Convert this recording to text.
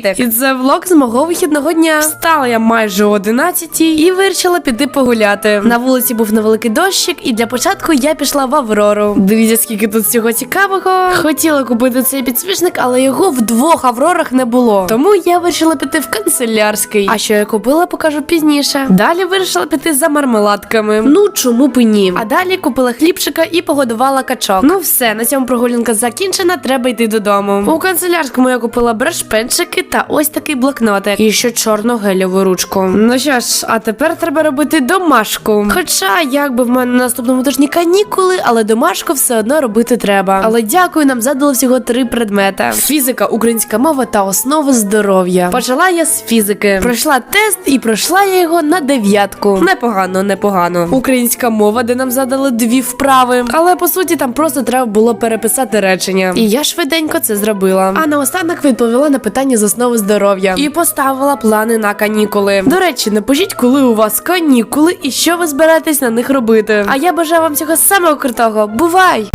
Привітик! І це влог з мого вихідного дня. Встала я майже о 11 і вирішила піти погуляти. На вулиці був невеликий дощик, і для початку я пішла в Аврору. Дивіться, скільки тут всього цікавого. Хотіла купити цей підсвічник, але його в двох Аврорах не було. Тому я вирішила піти в канцелярський. А що я купила, покажу пізніше. Далі вирішила піти за мармеладками. Ну чому б ні? А далі купила хлібчика і погодувала качок. Ну все, на цьому прогулянка закінчена. Треба йти додому. У канцелярському я купила брешпенчики та ось такий блокнотик. І ще чорну гелеву ручку. Ну що ж, а тепер треба робити домашку. Хоча, якби в мене на наступному тижні канікули, але домашку все одно робити треба. Але дякую, нам задали всього три предмети: фізика, українська мова та основи здоров'я. Почала я з фізики. Пройшла тест і пройшла я його на дев'ятку. Непогано, непогано. Українська мова, де нам задали дві вправи. Але по суті там просто треба було переписати речення. І я швиденько це зробила. А наостанок відповіла на питання з основи здоров'я і поставила плани на канікули. До речі, напишіть, коли у вас канікули і що ви збираєтесь на них робити. А я бажаю вам всього самого крутого. Бувай!